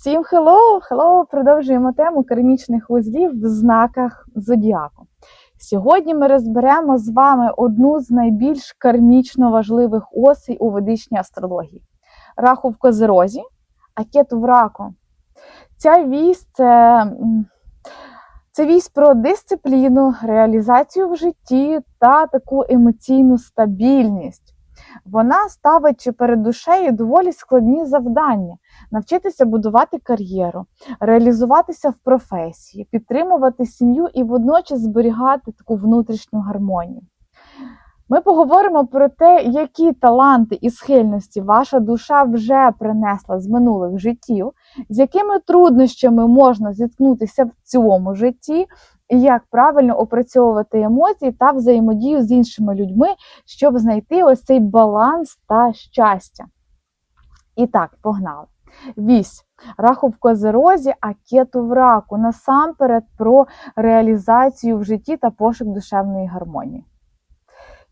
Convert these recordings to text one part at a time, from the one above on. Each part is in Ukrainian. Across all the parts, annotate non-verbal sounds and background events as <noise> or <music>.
Всім хеллоу! Хеллоу! Продовжуємо тему кармічних вузлів в знаках зодіаку. Сьогодні ми розберемо з вами одну з найбільш кармічно важливих осей у ведичній астрології раху в козерозі, а кету в раку. Ця вісь це, це вісь про дисципліну, реалізацію в житті та таку емоційну стабільність. Вона ставить перед душею доволі складні завдання навчитися будувати кар'єру, реалізуватися в професії, підтримувати сім'ю і водночас зберігати таку внутрішню гармонію. Ми поговоримо про те, які таланти і схильності ваша душа вже принесла з минулих життів, з якими труднощами можна зіткнутися в цьому житті, і як правильно опрацьовувати емоції та взаємодію з іншими людьми, щоб знайти ось цей баланс та щастя. І так, погнали. Вісь. Раху в козерозі, а кету в раку. Насамперед про реалізацію в житті та пошук душевної гармонії.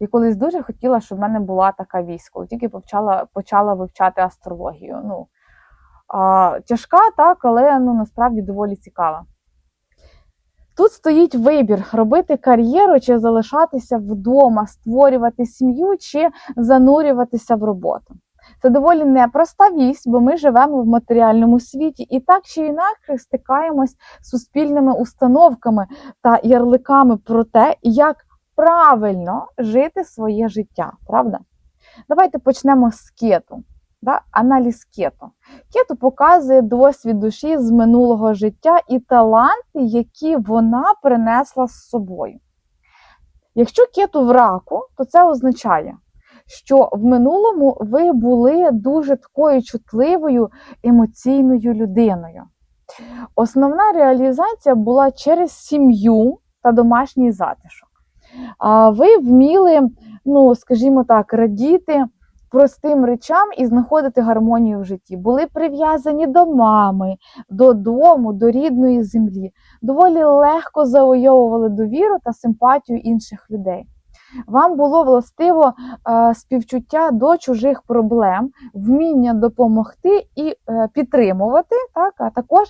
І колись дуже хотіла, щоб в мене була така вісь, коли тільки почала, почала вивчати астрологію. Ну, а, тяжка, так, але ну, насправді доволі цікава. Тут стоїть вибір: робити кар'єру чи залишатися вдома, створювати сім'ю чи занурюватися в роботу. Це доволі непроста вість, бо ми живемо в матеріальному світі і так чи інакше стикаємось з суспільними установками та ярликами про те, як правильно жити своє життя. Правда? Давайте почнемо з кету. Да? Аналіз кету. Кету показує досвід душі з минулого життя і таланти, які вона принесла з собою. Якщо кету в раку, то це означає, що в минулому ви були дуже такою чутливою емоційною людиною. Основна реалізація була через сім'ю та домашній затишок. Ви вміли, ну, скажімо так, радіти простим речам і знаходити гармонію в житті. Були прив'язані до мами, додому, до рідної землі. Доволі легко завойовували довіру та симпатію інших людей. Вам було властиво е, співчуття до чужих проблем, вміння допомогти і е, підтримувати. Так? А також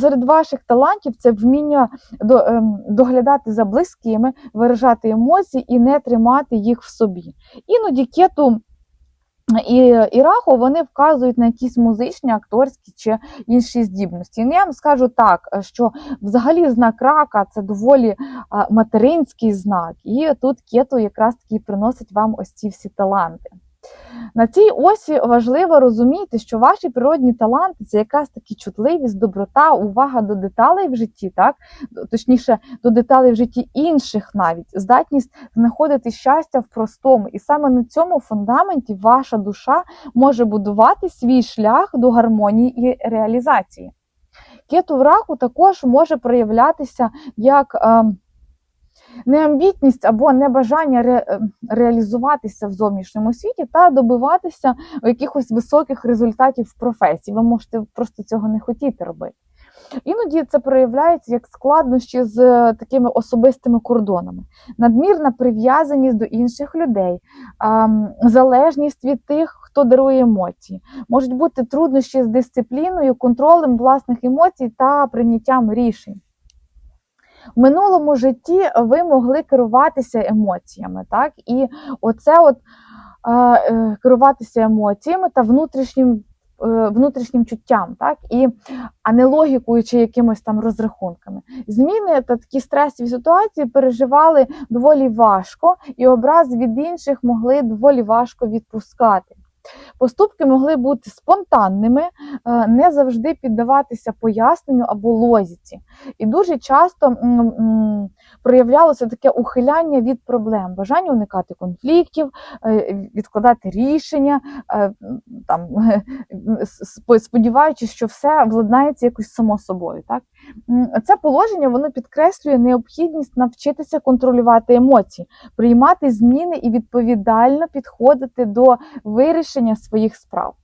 серед ваших талантів це вміння до, е, доглядати за близькими, виражати емоції і не тримати їх в собі. Іноді кету і, Іраху раху вони вказують на якісь музичні, акторські чи інші здібності. Ну, я вам скажу так, що взагалі знак рака це доволі материнський знак, і тут кету якраз таки приносить вам ось ці всі таланти. На цій осі важливо розуміти, що ваші природні таланти це якраз такі чутливість, доброта, увага до деталей в житті, так точніше, до деталей в житті інших навіть здатність знаходити щастя в простому. І саме на цьому фундаменті ваша душа може будувати свій шлях до гармонії і реалізації. Кету в раку також може проявлятися як. Е, неамбітність або небажання ре, е, реалізуватися в зовнішньому світі та добиватися якихось високих результатів в професії. Ви можете просто цього не хотіти робити. Іноді це проявляється як складнощі з е, такими особистими кордонами, надмірна прив'язаність до інших людей, залежність від тих, хто дарує емоції, можуть бути труднощі з дисципліною, контролем власних емоцій та прийняттям рішень. В минулому житті ви могли керуватися емоціями, так? І оце от е, керуватися емоціями та внутрішнім е, внутрішнім чуттям, так? І, а не логікою чи якимось там розрахунками. Зміни та такі стресові ситуації переживали доволі важко, і образи від інших могли доволі важко відпускати. Поступки могли бути спонтанними, е, не завжди піддаватися поясненню або лозіці. І дуже часто проявлялося таке ухиляння від проблем, бажання уникати конфліктів, е, відкладати рішення, е, там, <laughs> сподіваючись, що все владнається якось само собою. Так? Це положення воно підкреслює необхідність навчитися контролювати емоції, приймати зміни і відповідально підходити до вирішення своїх справ.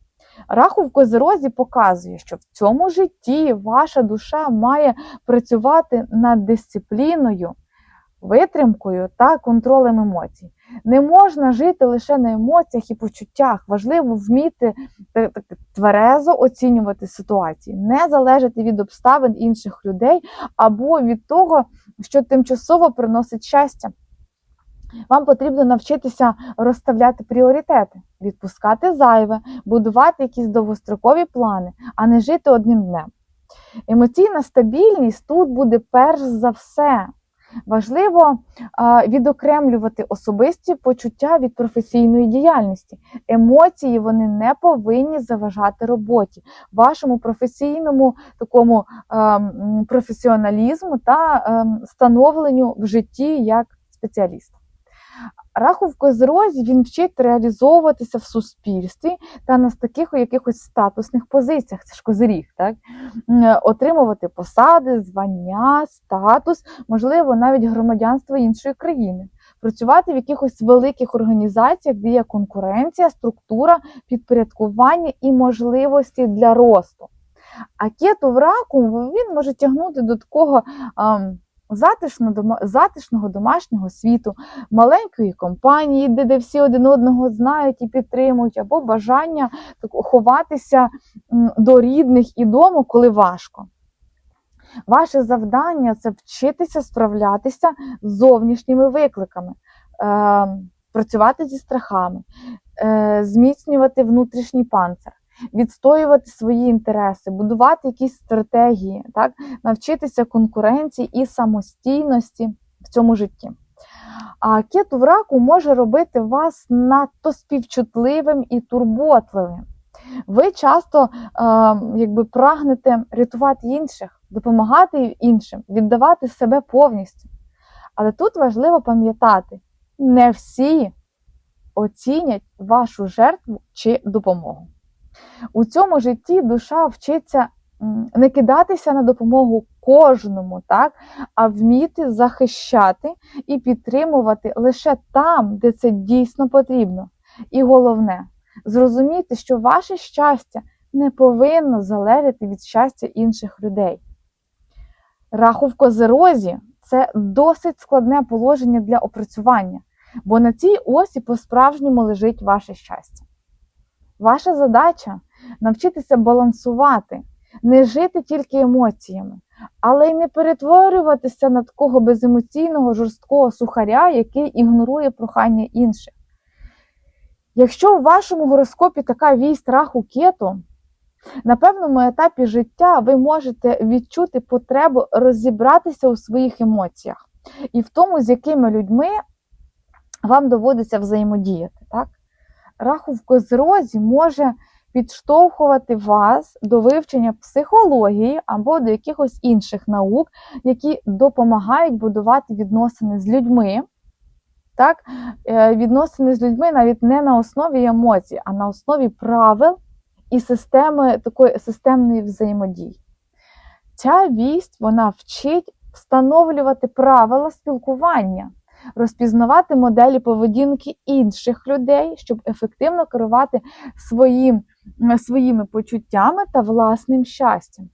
Раху в козерозі показує, що в цьому житті ваша душа має працювати над дисципліною, витримкою та контролем емоцій. Не можна жити лише на емоціях і почуттях. Важливо вміти тверезо оцінювати ситуації, не залежати від обставин інших людей або від того, що тимчасово приносить щастя. Вам потрібно навчитися розставляти пріоритети, відпускати зайве, будувати якісь довгострокові плани, а не жити одним днем. Емоційна стабільність тут буде перш за все. Важливо відокремлювати особисті почуття від професійної діяльності. Емоції вони не повинні заважати роботі, вашому професійному такому професіоналізму та ем, становленню в житті як спеціаліста. Раху в козерозі він вчить реалізовуватися в суспільстві та на таких якихось статусних позиціях, це ж козиріг, так? Отримувати посади, звання, статус, можливо, навіть громадянство іншої країни, працювати в якихось великих організаціях, де є конкуренція, структура, підпорядкування і можливості для росту. А кету в раку він може тягнути до такого. Затишного домашнього світу, маленької компанії, де, де всі один одного знають і підтримують, або бажання так, ховатися до рідних і дому, коли важко. Ваше завдання це вчитися справлятися з зовнішніми викликами, е, працювати зі страхами, е, зміцнювати внутрішній панцир, відстоювати свої інтереси, будувати якісь стратегії, так? навчитися конкуренції і самостійності в цьому житті. А кету в раку може робити вас надто співчутливим і турботливим. Ви часто е, якби прагнете рятувати інших, допомагати іншим, віддавати себе повністю. Але тут важливо пам'ятати, не всі оцінять вашу жертву чи допомогу. У цьому житті душа вчиться не кидатися на допомогу кожному, так, а вміти захищати і підтримувати лише там, де це дійсно потрібно. І головне, зрозуміти, що ваше щастя не повинно залежати від щастя інших людей. Раху в козерозі це досить складне положення для опрацювання, бо на цій осі по-справжньому лежить ваше щастя. Ваша задача навчитися балансувати, не жити тільки емоціями, але й не перетворюватися на такого беземоційного жорсткого сухаря, який ігнорує прохання інших. Якщо у вашому гороскопі така вість раху кету, на певному етапі життя ви можете відчути потребу розібратися у своїх емоціях і в тому, з якими людьми вам доводиться взаємодіяти. Так? Раху в козрозі може підштовхувати вас до вивчення психології або до якихось інших наук, які допомагають будувати відносини з людьми. Так? Е, Відносини з людьми навіть не на основі емоцій, а на основі правил і системи такої системної взаємодії. Ця вість вона вчить встановлювати правила спілкування, розпізнавати моделі поведінки інших людей, щоб ефективно керувати своїм, своїми почуттями та власним щастям.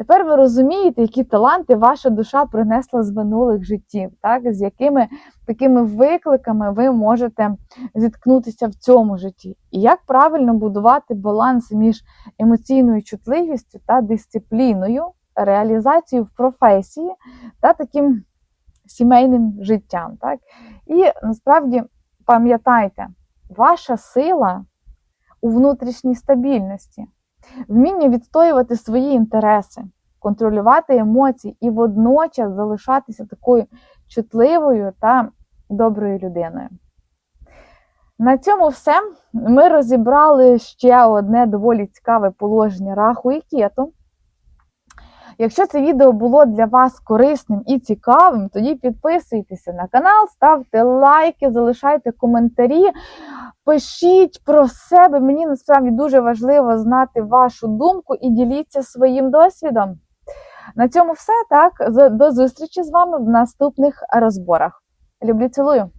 Тепер ви розумієте, які таланти ваша душа принесла з минулих життів, так? з якими такими викликами ви можете зіткнутися в цьому житті. І як правильно будувати баланс між емоційною чутливістю та дисципліною, реалізацією в професії та таким сімейним життям. Так? І насправді пам'ятайте, ваша сила у внутрішній стабільності, вміння відстоювати свої інтереси, контролювати емоції і водночас залишатися такою чутливою та доброю людиною. На цьому все. Ми розібрали ще одне доволі цікаве положення раху і кету. Якщо це відео було для вас корисним і цікавим, тоді підписуйтеся на канал, ставте лайки, залишайте коментарі, пишіть про себе. Мені насправді дуже важливо знати вашу думку і діліться своїм досвідом. На цьому все так. До зустрічі з вами в наступних розборах. Люблю, цілую!